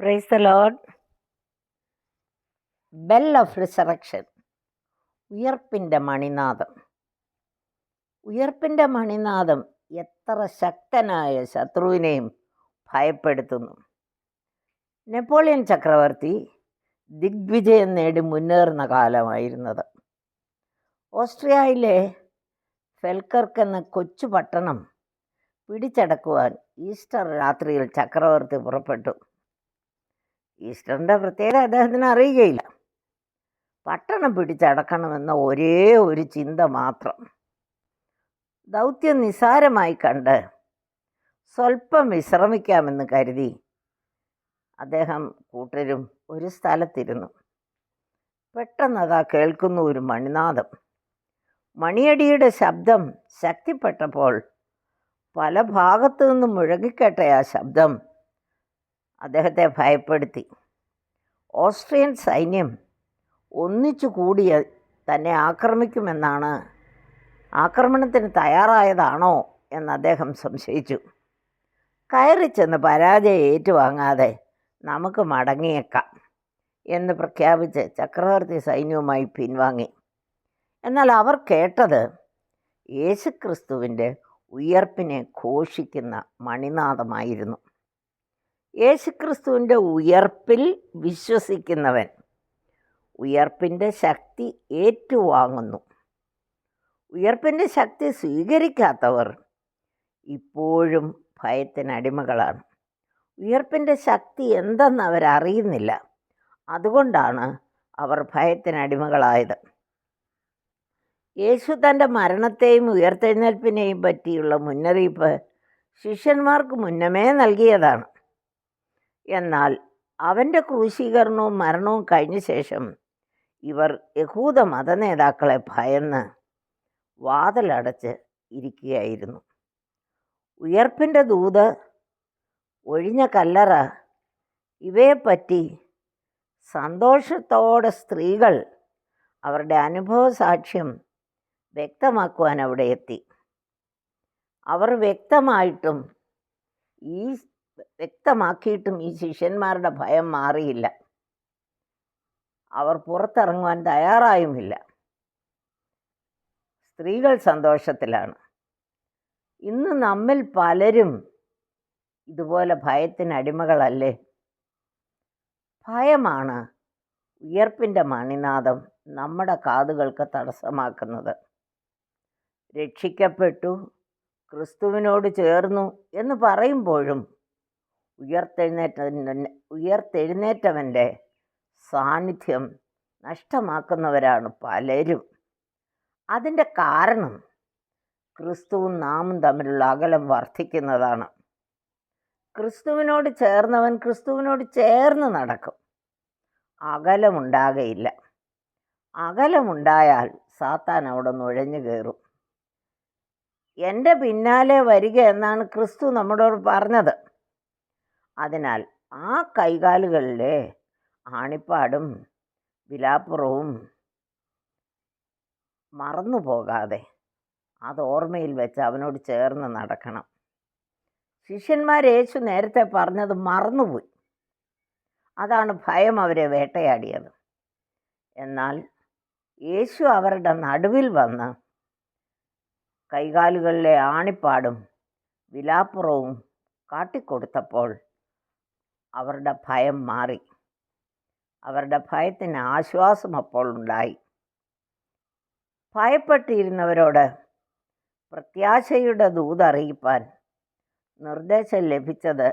Praise Lord bell of resurrection ഉയർപ്പിന്റെ മണിനാദം ഉയർപ്പിന്റെ മണിനാദം എത്ര ശക്തനായ ശത്രുവിനെയും ഭയപ്പെടുത്തുന്നു. നെപ്പോളിയൻ ചക്രവർത്തി ദിഗ്വിജയം നേടി മുന്നേറുന്ന കാലമായിരുന്നത്. ഓസ്ട്രിയയിലെ ഫെൽക്കർക്ക് എന്ന കൊച്ചു പട്ടണം പിടിച്ചടക്കുവാൻ ഈസ്റ്റർ രാത്രിയിൽ ചക്രവർത്തി പുറപ്പെട്ടു. ഈസ്റ്ററിന്റെ പ്രത്യേകത അദ്ദേഹത്തിന് അറിയുകയില്ല. പട്ടണം പിടിച്ചടക്കണമെന്ന ഒരേ ഒരു ചിന്ത മാത്രം. ദൗത്യം നിസാരമായി കണ്ട് സ്വല്പം വിശ്രമിക്കാമെന്ന് കരുതി അദ്ദേഹം കൂട്ടരും ഒരു സ്ഥലത്തിരുന്നു. പെട്ടെന്ന് അതാ കേൾക്കുന്നു ഒരു മണിനാദം മണിയടിയുടെ ശബ്ദം ശക്തിപ്പെട്ടപ്പോൾ പല ഭാഗത്തു നിന്നും മുഴങ്ങിക്കേട്ട ആ ശബ്ദം അദ്ദേഹത്തെ ഭയപ്പെടുത്തി. ഓസ്ട്രിയൻ സൈന്യം ഒന്നിച്ചു കൂടിയ തന്നെ ആക്രമിക്കുമെന്നാണ് ആക്രമണത്തിന് തയ്യാറായതാണോ എന്ന് അദ്ദേഹം സംശയിച്ചു. കയറി ചെന്ന് പരാജയം ഏറ്റുവാങ്ങാതെ നമുക്ക് മടങ്ങിയേക്കാം എന്ന് പ്രഖ്യാപിച്ച് ചക്രവർത്തി സൈന്യവുമായി പിൻവാങ്ങി. എന്നാൽ അവർ കേട്ടത് യേശുക്രിസ്തുവിന്റെ ഉയർപ്പിനെ ഘോഷിക്കുന്ന മണിനാദമായിരുന്നു യേശുക്രിസ്തുവിന്റെ ഉയർപ്പിൽ വിശ്വസിക്കുന്നവൻ ഉയർപ്പിന്റെ ശക്തി ഏറ്റുവാങ്ങുന്നു. ഉയർപ്പിന്റെ ശക്തി സ്വീകരിക്കാത്തവർ ഇപ്പോഴും ഭയത്തിനടിമകളാണ് ഉയർപ്പിന്റെ ശക്തി എന്തെന്ന് അവരറിയുന്നില്ല. അതുകൊണ്ടാണ് അവർ ഭയത്തിനടിമകളായത് യേശു തന്റെ മരണത്തെയും ഉയർത്തെഴുന്നേൽപ്പിനെയും പറ്റിയുള്ള മുന്നറിയിപ്പ് ശിഷ്യന്മാർക്ക് മുന്നമേ നൽകിയതാണ്. എന്നാൽ അവന്റെ ക്രൂശീകരണവും മരണവും കഴിഞ്ഞ ശേഷം ഇവർ യഹൂദ മത നേതാക്കളെ ഭയന്ന് വാതിലടച്ച് ഇരിക്കുകയായിരുന്നു. ഉയർപ്പിന്റെ ദൂത് ഒഴിഞ്ഞ കല്ലറ ഇവയെപ്പറ്റി സന്തോഷത്തോടെ സ്ത്രീകൾ അവരുടെ അനുഭവ സാക്ഷ്യം വ്യക്തമാക്കുവാൻ അവിടെ എത്തി. അവർ വ്യക്തമായിട്ടും ഈ വ്യക്തമാക്കിയിട്ടും ഈ ശിഷ്യന്മാരുടെ ഭയം മാറിയില്ല. അവർ പുറത്തിറങ്ങുവാൻ തയ്യാറായുമില്ല. സ്ത്രീകൾ സന്തോഷത്തിലാണ്. ഇന്ന് നമ്മിൽ പലരും ഇതുപോലെ ഭയത്തിന് അടിമകളല്ലേ? ഭയമാണ് ഉയർപ്പിന്റെ മണിനാദം നമ്മുടെ കാതുകൾക്ക് തടസ്സമാക്കുന്നത്. രക്ഷിക്കപ്പെട്ടു ക്രിസ്തുവിനോട് ചേർന്നു എന്ന് പറയുമ്പോഴും ഉയർത്തെഴുന്നേറ്റ ഉയർത്തെഴുന്നേറ്റവന്റെ സാന്നിധ്യം നഷ്ടമാക്കുന്നവരാണ് പലരും. അതിന്റെ കാരണം ക്രിസ്തുവും നാമും തമ്മിലുള്ള അകലം വർദ്ധിക്കുന്നതാണ്. ക്രിസ്തുവിനോട് ചേർന്നവൻ ക്രിസ്തുവിനോട് ചേർന്ന് നടക്കും. അകലമുണ്ടാകയില്ല. അകലമുണ്ടായാൽ സാത്താൻ അവിടെ നുഴഞ്ഞു കയറും. എന്റെ പിന്നാലെ വരിക എന്നാണ് ക്രിസ്തു നമ്മളോട് പറഞ്ഞത്. അതിനാൽ ആ കൈകാലുകളിലെ ആണിപ്പാടും വിലാപ്പുറവും മറന്നു പോകാതെ അത് ഓർമ്മയിൽ വെച്ച് അവനോട് ചേർന്ന് നടക്കണം. ശിഷ്യന്മാർ യേശു നേരത്തെ പറഞ്ഞത് മറന്നുപോയി. അതാണ് ഭയം അവരെ വേട്ടയാടിയത്. എന്നാൽ യേശു അവരുടെ നടുവിൽ വന്ന് കൈകാലുകളിലെ ആണിപ്പാടും വിലാപ്പുറവും കാട്ടിക്കൊടുത്തപ്പോൾ അവരുടെ ഭയം മാറി. അവരുടെ ഭയത്തിന് ആശ്വാസം അപ്പോൾ ഉണ്ടായി. ഭയപ്പെട്ടിരുന്നവരോട് പ്രത്യാശയുടെ ദൂതറിയിപ്പാൻ നിർദ്ദേശം ലഭിച്ചത്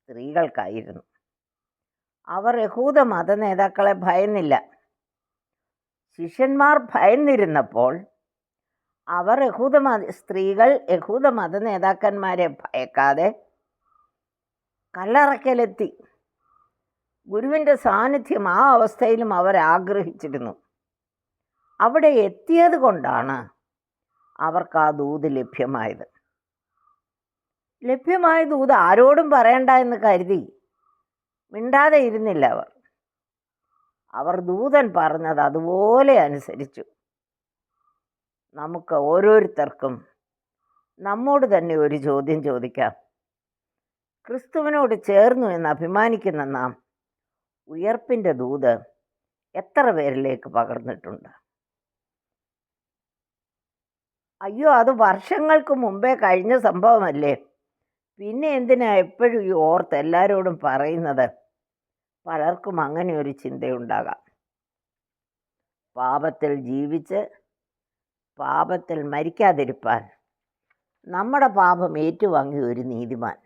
സ്ത്രീകൾക്കായിരുന്നു. അവർ യഹൂദ മത നേതാക്കളെ ഭയന്നില്ല. ശിഷ്യന്മാർ ഭയന്നിരുന്നപ്പോൾ അവർ യഹൂദ മത സ്ത്രീകൾ യഹൂദ മത നേതാക്കന്മാരെ ഭയക്കാതെ കല്ലറക്കലെത്തി. ഗുരുവിന്റെ സാന്നിധ്യം ആ അവസ്ഥയിലും അവരാഗ്രഹിച്ചിരുന്നു അവിടെ എത്തിയത് കൊണ്ടാണ് അവർക്ക് ആ ദൂത് ലഭ്യമായത്. ലഭ്യമായ ദൂത് ആരോടും പറയണ്ട എന്ന് കരുതി മിണ്ടാതെ ഇരുന്നില്ല അവർ. അവർ ദൂതൻ പറഞ്ഞത് അതുപോലെ അനുസരിച്ചു. നമുക്ക് ഓരോരുത്തർക്കും നമ്മോട് തന്നെ ഒരു ചോദ്യം ചോദിക്കാം. ക്രിസ്തുവിനോട് ചേർന്നു എന്ന് അഭിമാനിക്കുന്ന നാം ഉയർപ്പിന്റെ ദൂത് എത്ര പേരിലേക്ക് പകർന്നിട്ടുണ്ട്? അയ്യോ അത് വർഷങ്ങൾക്ക് മുമ്പേ കഴിഞ്ഞ സംഭവമല്ലേ? പിന്നെ എന്തിനാ എപ്പോഴും ഈ ഓർത്ത് എല്ലാവരോടും പറയുന്നത്? പലർക്കും അങ്ങനെ ഒരു ചിന്തയുണ്ടാകാം. പാപത്തിൽ ജീവിച്ച് പാപത്തിൽ മരിക്കാതിരിപ്പാൻ നമ്മുടെ പാപം ഏറ്റുവാങ്ങിയ ഒരു നീതിമാൻ.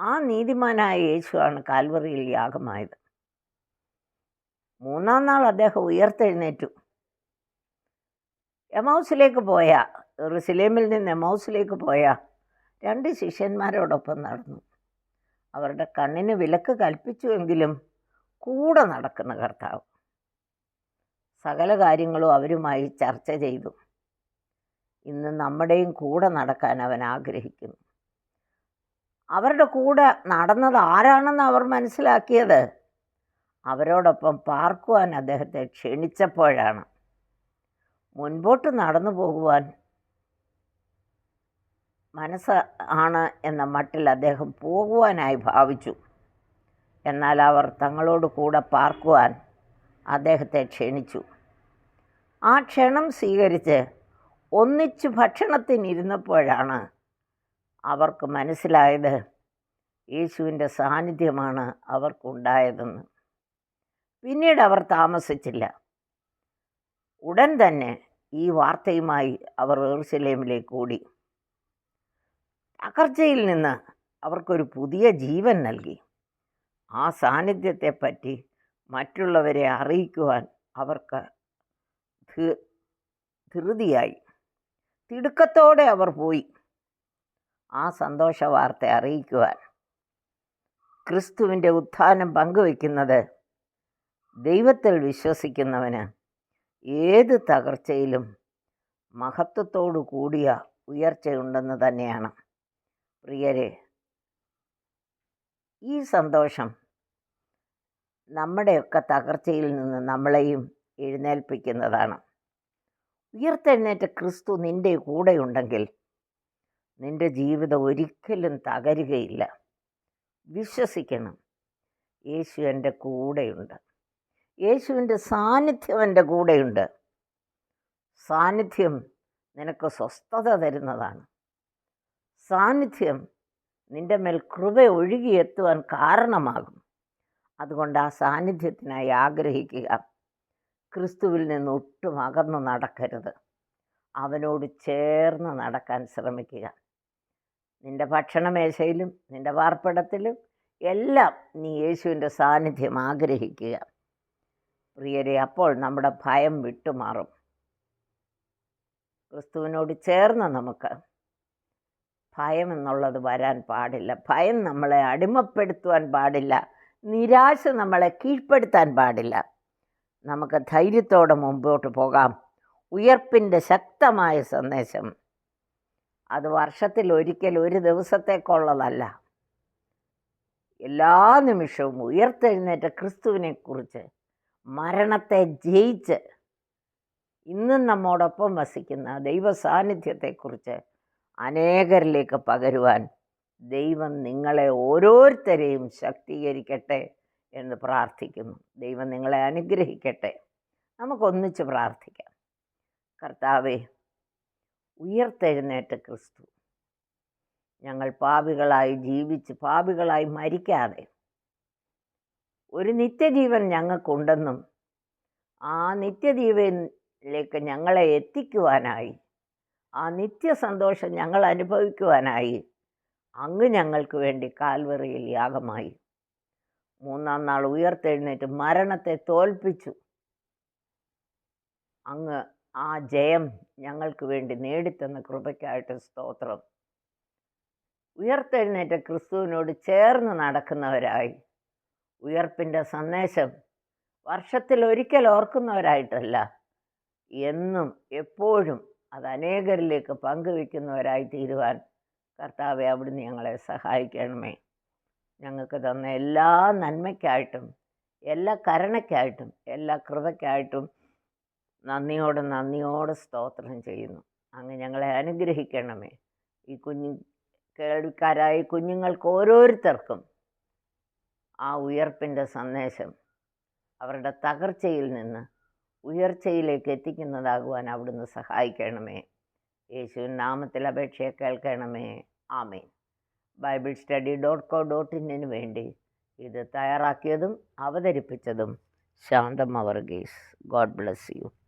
ആ നീതിമാനായ യേശുവാണ് കാൽവറിയിൽ യാഗമായത്. മൂന്നാം നാൾ അദ്ദേഹം ഉയർത്തെഴുന്നേറ്റു. എമൗസിലേക്ക് പോയ റുസിലേമിൽ നിന്ന് എമൗസിലേക്ക് പോയ രണ്ട് ശിഷ്യന്മാരോടൊപ്പം നടന്നു. അവരുടെ കണ്ണിന് വിലക്ക് കൽപ്പിച്ചുവെങ്കിലും കൂടെ നടക്കുന്ന കർത്താവ് സകല കാര്യങ്ങളും അവരുമായി ചർച്ച ചെയ്തു. ഇന്ന് നമ്മുടെയും കൂടെ നടക്കാൻ അവൻ ആഗ്രഹിക്കുന്നു. അവരുടെ കൂടെ നടന്നത് ആരാണെന്ന് അവർ മനസ്സിലാക്കിയത്? അവരോടൊപ്പം പാർക്കുവാൻ അദ്ദേഹത്തെ ക്ഷണിച്ചപ്പോഴാണ്. മുൻപോട്ട് നടന്നു പോകുവാൻ മനസ്സ് ആണ് എന്ന മട്ടിൽ അദ്ദേഹം പോകുവാനായി ഭാവിച്ചു. എന്നാൽ അവർ തങ്ങളോട് കൂടെ പാർക്കുവാൻ അദ്ദേഹത്തെ ക്ഷണിച്ചു. ആ ക്ഷണം സ്വീകരിച്ച് ഒന്നിച്ചു ഭക്ഷണത്തിനിരുന്നപ്പോഴാണ് അവർക്ക് മനസ്സിലായത് യേശുവിന്റെ സാന്നിധ്യമാണ് അവർക്കുണ്ടായതെന്ന്. പിന്നീട് അവർ താമസിച്ചില്ല. ഉടൻ തന്നെ ഈ വാർത്തയുമായി അവർ എറുസലേമിലേക്ക് ഓടി. തകർച്ചയിൽ നിന്ന് അവർക്കൊരു പുതിയ ജീവൻ നൽകി. ആ സാന്നിധ്യത്തെപ്പറ്റി മറ്റുള്ളവരെ അറിയിക്കുവാൻ അവർക്ക് ധൃതിയായി. തിടുക്കത്തോടെ അവർ പോയി. ആ സന്തോഷ വാർത്ത അറിയിക്കുവാൻ. ക്രിസ്തുവിന്റെ ഉത്ഥാനം പങ്കുവയ്ക്കുന്നത് ദൈവത്തിൽ വിശ്വസിക്കുന്നവന് ഏത് തകർച്ചയിലും മഹത്വത്തോടു കൂടിയ ഉയർച്ചയുണ്ടെന്ന് തന്നെയാണ്. പ്രിയരെ ഈ സന്തോഷം നമ്മുടെയൊക്കെ തകർച്ചയിൽ നിന്ന് നമ്മളെയും എഴുന്നേൽപ്പിക്കുന്നതാണ്. ഉയർത്തെഴുന്നേറ്റ ക്രിസ്തു നിന്റെ കൂടെയുണ്ടെങ്കിൽ നിന്റെ ജീവിതം ഒരിക്കലും തകരുകയില്ല. വിശ്വസിക്കണം. യേശു എന്റെ കൂടെയുണ്ട്. യേശുവിന്റെ സാന്നിധ്യം എന്റെ കൂടെയുണ്ട്. സാന്നിധ്യം നിനക്ക് സ്വസ്ഥത തരുന്നതാണ്. സാന്നിധ്യം നിന്റെ മേൽ കൃപ ഒഴുകിയെത്തുവാൻ കാരണമാകും. അതുകൊണ്ട് ആ സാന്നിധ്യത്തിനായി ആഗ്രഹിക്കുക. ക്രിസ്തുവിൽ നിന്ന് ഒട്ടും അകന്നു നടക്കരുത്. അവനോട് ചേർന്ന് നടക്കാൻ ശ്രമിക്കുക. നിന്റെ ഭക്ഷണമേശയിലും നിന്റെ വാർപ്പിടത്തിലും എല്ലാം നീ യേശുവിന്റെ സാന്നിധ്യം ആഗ്രഹിക്കുക. പ്രിയരെ അപ്പോൾ നമ്മുടെ ഭയം വിട്ടുമാറും. ക്രിസ്തുവിനോട് ചേർന്ന് നമുക്ക് ഭയം എന്നുള്ളത് വരാൻ പാടില്ല. ഭയം നമ്മളെ അടിമപ്പെടുത്തുവാൻ പാടില്ല. നിരാശ നമ്മളെ കീഴ്പ്പെടുത്താൻ പാടില്ല. നമുക്ക് ധൈര്യത്തോടെ മുമ്പോട്ട് പോകാം. ഉയർപ്പിന്റെ ശക്തമായ സന്ദേശം. അത് വർഷത്തിൽ ഒരിക്കൽ ഒരു ദിവസത്തേക്കുള്ളതല്ല. എല്ലാ നിമിഷവും ഉയർത്തെഴുന്നേറ്റ ക്രിസ്തുവിനെക്കുറിച്ച് മരണത്തെ ജയിച്ച് ഇന്നും നമ്മോടൊപ്പം വസിക്കുന്ന ദൈവ സാന്നിധ്യത്തെക്കുറിച്ച് അനേകരിലേക്ക് പകരുവാൻ ദൈവം നിങ്ങളെ ഓരോരുത്തരെയും ശക്തീകരിക്കട്ടെ എന്ന് പ്രാർത്ഥിക്കുന്നു. ദൈവം നിങ്ങളെ അനുഗ്രഹിക്കട്ടെ. നമുക്കൊന്നിച്ച് പ്രാർത്ഥിക്കാം. കർത്താവെ ഉയർത്തെഴുന്നേറ്റ ക്രിസ്തു. ഞങ്ങൾ പാപികളായി ജീവിച്ച് പാപികളായി മരിക്കാതെ. ഒരു നിത്യജീവൻ ഞങ്ങൾക്കുണ്ടെന്നും ആ നിത്യജീവനിലേക്ക് ഞങ്ങളെ എത്തിക്കുവാനായി ആ നിത്യസന്തോഷം ഞങ്ങൾ അനുഭവിക്കുവാനായി അങ്ങ് ഞങ്ങൾക്ക് വേണ്ടി കാൽവറിയിൽ യാഗമായി. മൂന്നാം നാൾ ഉയർത്തെഴുന്നേറ്റ് മരണത്തെ തോൽപ്പിച്ചു. അങ്ങ് ആ ജയം ഞങ്ങൾക്ക് വേണ്ടി നേടിത്തന്ന കൃപയ്ക്കായിട്ട് സ്തോത്രം. ഉയർത്തെഴുന്നേറ്റ ക്രിസ്തുവിനോട് ചേർന്ന് നടക്കുന്നവരായി. ഉയർപ്പിന്റെ സന്ദേശം വർഷത്തിൽ ഒരിക്കൽ ഓർക്കുന്നവരായിട്ടല്ല എന്നും എപ്പോഴും അത് അനേകരിലേക്ക് പങ്കുവെക്കുന്നവരായി തീരുവാൻ കർത്താവെ അവിടുന്ന് ഞങ്ങളെ സഹായിക്കണമേ. ഞങ്ങൾക്ക് തന്ന എല്ലാ നന്മയ്ക്കായിട്ടും എല്ലാ കരുണയ്ക്കായിട്ടും എല്ലാ കൃപയ്ക്കായിട്ടും നന്ദിയോട് നന്ദിയോട് സ്തോത്രം ചെയ്യുന്നു. അങ്ങ് ഞങ്ങളെ അനുഗ്രഹിക്കണമേ. ഈ കുഞ്ഞു കേൾവിക്കാരായ കുഞ്ഞുങ്ങൾക്ക് ഓരോരുത്തർക്കും ആ ഉയർപ്പിന്റെ സന്ദേശം അവരുടെ തകർച്ചയിൽ നിന്ന് ഉയർച്ചയിലേക്ക് എത്തിക്കുന്നതാകുവാൻ അവിടുന്ന് സഹായിക്കണമേ. യേശുവിൻ നാമത്തിൽ അപേക്ഷയെ കേൾക്കണമേ. ആമേൻ. Bible study dot co dot ഇന്നിന് വേണ്ടി ഇത് തയ്യാറാക്കിയതും അവതരിപ്പിച്ചതും ശാന്തം വർഗീസ്. God bless you.